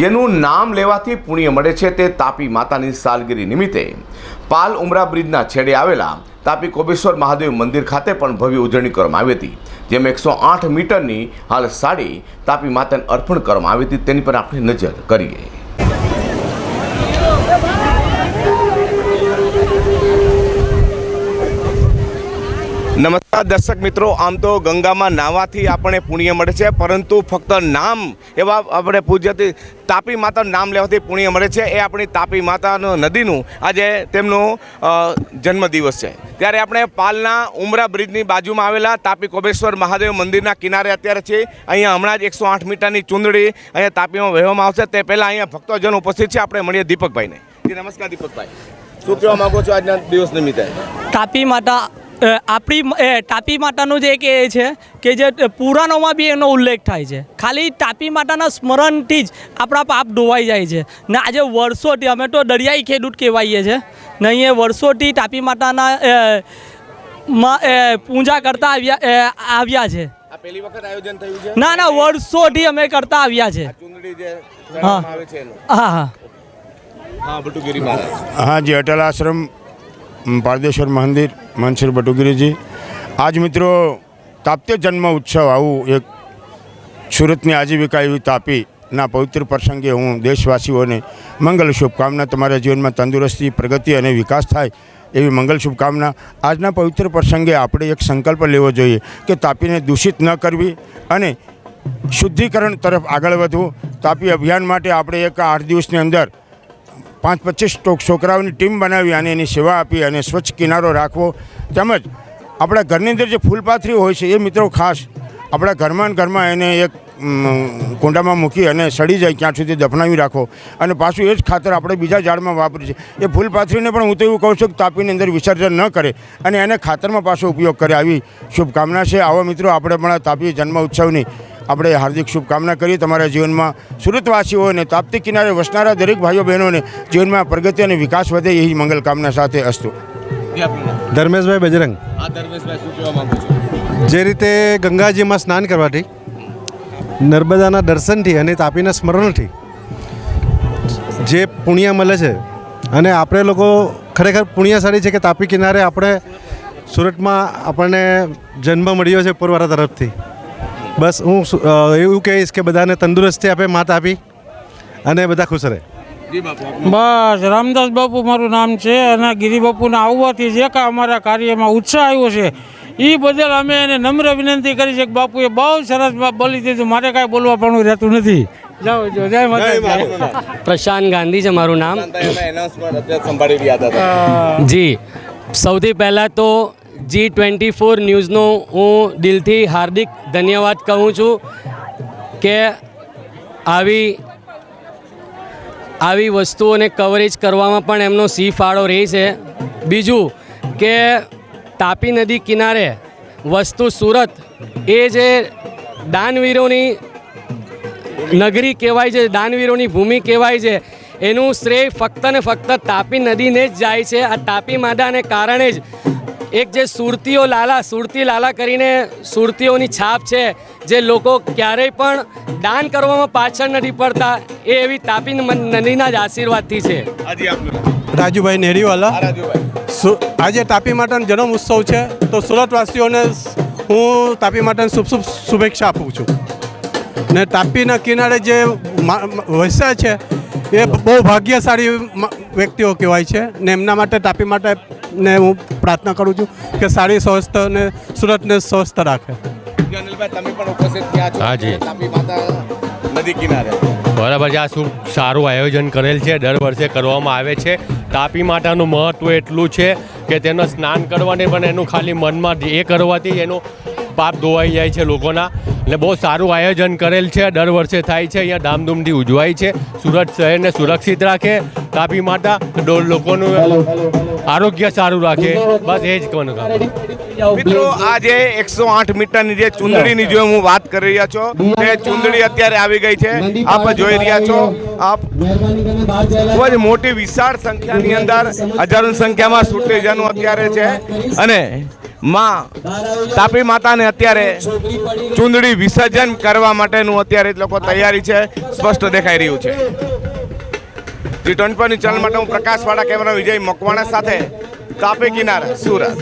જેનું નામ લેવાથી પુણ્ય મળે છે તે તાપી માતાની સાલગીરી નિમિત્તે. પાલ ઉમરા બ્રિજના છેડે આવેલા તાપી કોબેશ્વર મહાદેવ મંદિર ખાતે પણ ભવ્ય ઉજવણી કરવામાં આવી હતી, જેમાં એકસો આઠ મીટરની હાલ સાડી તાપી માતાને અર્પણ કરવામાં આવી હતી. તેની પર આપણે નજર કરીએ. દર્શક મિત્રો, આમ તો ગંગામાં નાહવાથી આપણને પુણ્ય મળે છે, પરંતુ ફક્ત નામ એવા આપણે પૂજ્યથી તાપી માતાનું નામ લેવાથી પુણ્ય મળે છે. એ આપણી તાપી માતાનો નદીનું આજે તેમનો જન્મદિવસ છે. ત્યારે આપણે પાલના ઉમરા બ્રિજની બાજુમાં આવેલા તાપી કોબેશ્વર મહાદેવ મંદિરના કિનારે અત્યારે છે અહીંયા હમણાં જ એકસો આઠ મીટરની ચૂંદડી અહીંયા તાપીમાં વહેવામાં આવશે. તે પહેલાં અહીંયા ભક્તોજન ઉપસ્થિત છે. આપણે મળીએ દીપકભાઈને. નમસ્કાર દીપકભાઈ. શું કહેવા માગો છો આજના દિવસ નિમિત્તે? તાપી માતા આપણી એ, તાપી માતાનું જે એક એ છે કે જે પુરાણોમાં બી એનો ઉલ્લેખ થાય છે. ખાલી તાપી માતાના સ્મરણથી જ આપણા પાપ ધોવાઈ જાય છે. ને આજે વર્ષોથી અમે તો દરિયાઈ ખેડૂત કહેવાઈએ છે. ને અહીંયા વર્ષોથી તાપી માતાના પૂજા કરતા આવ્યા આવ્યા છે. પહેલી વખત આયોજન થયું છે? ના ના વર્ષોથી અમે કરતા આવ્યા છે. આ ચૂંદડી જે ચડાવવામાં આવે છે એનું. હા હા. હા મહારાજ. હા જી અટલ આશ્રમ પારદેશ્વર મંદિર, મનસુર બટુગીરીજી. આજ મિત્રો તાપ્ત્ય જન્મ ઉત્સવ આવું એક સુરતની આજીવિકા એવી તાપીના પવિત્ર પ્રસંગે હું દેશવાસીઓને મંગલ શુભકામના, તમારા જીવનમાં તંદુરસ્તી, પ્રગતિ અને વિકાસ થાય એવી મંગલ શુભકામના. આજના પવિત્ર પ્રસંગે આપણે એક સંકલ્પ લેવો જોઈએ કે તાપીને દૂષિત ન કરવી અને શુદ્ધિકરણ તરફ આગળ વધવું. તાપી અભિયાન માટે આપણે એક આઠ દિવસની અંદર પાંચ પચીસ છોકરાઓની ટીમ બનાવી અને એની સેવા આપી અને સ્વચ્છ કિનારો રાખવો. તેમજ આપણા ઘરની અંદર જે ફૂલપાથરી હોય છે એ મિત્રો ખાસ આપણા ઘરમાં ઘરમાં એને એક કુંડામાં મૂકી અને સડી જાય ક્યાં સુધી દફનાવી રાખો. અને પાછું એ જ ખાતર આપણે બીજા ઝાડમાં વાપરીએ છીએ. એ ફૂલપાથરીને પણ હું તો એવું કહું છું કે તાપીની અંદર વિસર્જન ન કરે અને એને ખાતરમાં પાછો ઉપયોગ કરે. આવી શુભકામના છે. આવો મિત્રો, આપણે પણ તાપી જન્મ ઉત્સવની આપણે હાર્દિક શુભકામના કરીએ તમારા જીવનમાં સુરતવાસીઓને તાપ્તી કિનારે વસનારા દરેક ભાઈઓ બહેનોને જીવનમાં પ્રગતિ અને વિકાસ વધે એવી મંગલ કામના સાથે અસ્તુ. ધર્મેશભાઈ બજરંગ. જે રીતે ગંગાજીમાં સ્નાન કરવાથી નર્મદાના દર્શનથી અને તાપીના સ્મરણથી જે પુણ્ય મળે છે અને આપણે લોકો ખરેખર પુણ્યશાળી છે કે તાપી કિનારે આપણે સુરતમાં આપણને જન્મ મળ્યો છે પુરવારા તરફથી. બસ હું એવું કહીશ કે બધાને તંદુરસ્તી આપે માત આપી અને બધા ખુશ રહે. બસ રામદાસ બાપુ મારું નામ છે અને ગિરી બાપુના આવવાથી જે કાં અમારા કાર્યમાં ઉત્સાહ આવ્યો છે એ બદલ અમે એને નમ્ર વિનંતી કરી છે કે બાપુએ બહુ સરસ બોલી દીધું. મારે કાંઈ બોલવા પણ રહેતું નથી. જાઓ જો પ્રશાંત ગાંધી છે મારું નામ. એનાઉન્સમેન્ટ અત્યારે સંભાળી રહ્યા હતા. જી. સૌથી પહેલાં તો જી ટ્વેન્ટી ફોર ન્યૂઝનો હું દિલથી હાર્દિક ધન્યવાદ કહું છું કે આવી આવી વસ્તુઓને કવરેજ કરવામાં પણ એમનો સી ફાળો રહે છે. બીજું કે તાપી નદી કિનારે વસ્તુ સુરત એ જે દાનવીરોની નગરી કહેવાય છે, દાનવીરોની ભૂમિ કહેવાય છે, એનું શ્રેય ફક્ત ને ફક્ત તાપી નદીને જ જાય છે. આ તાપી માદાને કારણે જ એક જે સુરતીઓ લાલા સુરતી લાલા કરીને સુરતીઓની છાપ છે જે લોકો ક્યારેય પણ દાન કરવામાં પાછળ નથી પડતા એ એવી તાપી નદીના જ આશીર્વાદથી છે. રાજુભાઈ નેહરીવાલા સુ આજે તાપી માતાનો જન્મ ઉત્સવ છે તો સુરતવાસીઓને હું તાપી માતાને શુભ શુભ શુભેચ્છા આપું છું. ને તાપીના કિનારે જે વસ્યા છે એ બહુ ભાગ્યશાળી વ્યક્તિઓ કહેવાય છે ને એમના માટે તાપી માટે ને હું પ્રાર્થના કરું છું કે સારી સ્વસ્થ ને સુરતને સ્વસ્થ રાખે. અનિલભાઈ તમે પણ ઉપસ્થિત થયા છો. હાજી. તાપી માતા નદી કિનારે. બરાબર છે આ શું સારું આયોજન કરેલ છે દર વર્ષે કરવામાં આવે છે. તાપી માતાનું મહત્ત્વ એટલું છે કે તેનું સ્નાન કરવાને પણ એનું ખાલી મનમાં એ કરવાથી એનું પાપ ધોવાઈ જાય છે લોકોના. એટલે બહુ સારું આયોજન કરેલ છે દર વર્ષે થાય છે અહીંયા ધામધૂમથી ઉજવાય છે. સુરત શહેરને સુરક્ષિત રાખે. તાપી માતા લોકોનું આરોગ્ય સારું રાખે. બસ એ જ કોનું કામ. મિત્રો, આજે એકસો આઠ મીટરની જે ચુંદડીની જો હું વાત કરી રહ્યા છો, તે ચુંદડી અત્યારે આવી ગઈ છે. આપ જોઈ રહ્યા છો. આપ ખૂબ જ મોટી વિશાળ સંખ્યાની અંદર, હજારોની સંખ્યામાં સુટેજનો અત્યારે છે. અને માં, તાપી માતાને અત્યારે ચૂંદડી વિસર્જન કરવા માટેનું અત્યારે લોકો તૈયારી છે. સ્પષ્ટ દેખાઈ રહ્યું છે. જી ટ્વેન્ટી ચેનલ માટે હું પ્રકાશવાળા કેમેરા વિજય મકવાણા સાથે તાપી કિનારા સુરત.